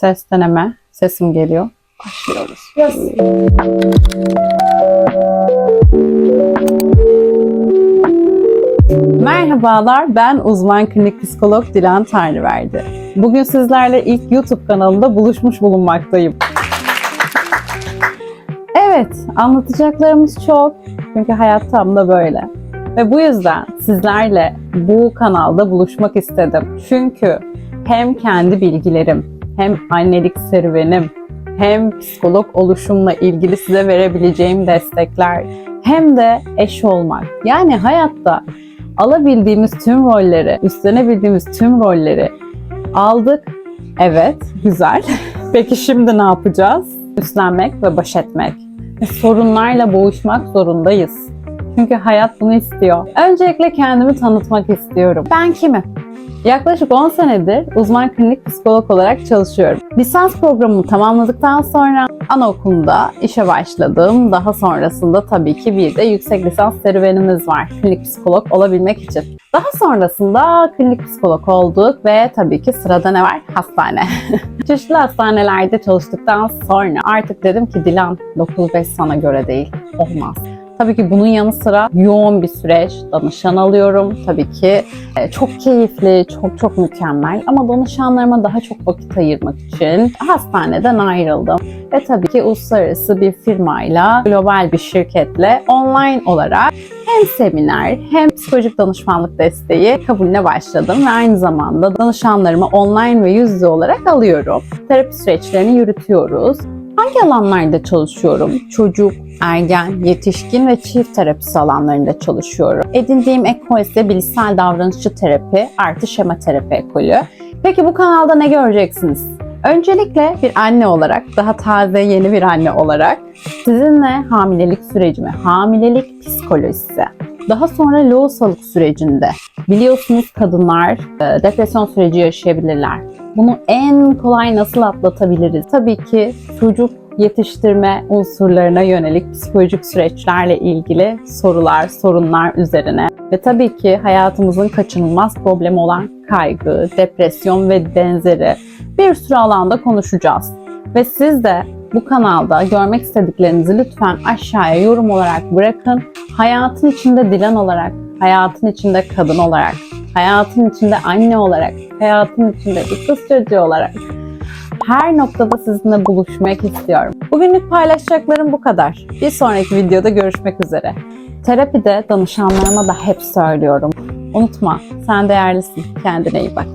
Ses deneme. Sesim geliyor. Başlıyoruz. Merhabalar, ben uzman klinik psikolog Dilan Tanrıverdi. Bugün sizlerle ilk YouTube kanalında buluşmuş bulunmaktayım. Evet, anlatacaklarımız çok. Çünkü hayat tam da böyle. Ve bu yüzden sizlerle bu kanalda buluşmak istedim. Çünkü hem kendi bilgilerim, hem annelik serüvenim, hem psikolog oluşumla ilgili size verebileceğim destekler, hem de eş olmak. Yani hayatta alabildiğimiz tüm rolleri, üstlenebildiğimiz tüm rolleri aldık. Evet, güzel. Peki şimdi ne yapacağız? Üstlenmek ve baş etmek. Sorunlarla boğuşmak zorundayız. Çünkü hayat bunu istiyor. Öncelikle kendimi tanıtmak istiyorum. Ben kimim? Yaklaşık 10 senedir uzman klinik psikolog olarak çalışıyorum. Lisans programımı tamamladıktan sonra anaokulunda işe başladım. Daha sonrasında tabii ki bir de yüksek lisans serüvenimiz var klinik psikolog olabilmek için. Daha sonrasında klinik psikolog olduk ve tabii ki sırada ne var? Hastane. Çeşitli hastanelerde çalıştıktan sonra artık dedim ki Dilan 9-5 sana göre değil. Olmaz. Tabii ki bunun yanı sıra yoğun bir süreç. Danışan alıyorum. Tabii ki e, çok keyifli, çok çok mükemmel. Ama danışanlarıma daha çok vakit ayırmak için hastaneden ayrıldım. Ve tabii ki uluslararası bir firmayla, global bir şirketle online olarak hem seminer hem psikolojik danışmanlık desteği kabulüne başladım ve aynı zamanda danışanlarımı online ve yüz yüze olarak alıyorum. Terapi süreçlerini yürütüyoruz. Hangi alanlarda çalışıyorum? Çocuk, ergen, yetişkin ve çift terapisi alanlarında çalışıyorum. Edindiğim ekol ise bilişsel davranışçı terapi artı şema terapi ekolü. Peki bu kanalda ne göreceksiniz? Öncelikle bir anne olarak, daha taze yeni bir anne olarak sizinle hamilelik sürecimi, hamilelik psikolojisi, daha sonra lohusalık sürecinde biliyorsunuz kadınlar e, depresyon süreci yaşayabilirler. Bunu en kolay nasıl atlatabiliriz? Tabii ki çocuk yetiştirme unsurlarına yönelik psikolojik süreçlerle ilgili sorular, sorunlar üzerine ve tabii ki hayatımızın kaçınılmaz problemi olan kaygı, depresyon ve benzeri bir sürü alanda konuşacağız. Ve siz de bu kanalda görmek istediklerinizi lütfen aşağıya yorum olarak bırakın. Hayatın içinde Dilan olarak, hayatın içinde kadın olarak, hayatın içinde anne olarak, hayatın içinde bir kız çocuğu olarak her noktada sizinle buluşmak istiyorum. Bugünlük paylaşacaklarım bu kadar. Bir sonraki videoda görüşmek üzere. Terapide danışanlarıma da hep söylüyorum. Unutma, sen değerlisin. Kendine iyi bak.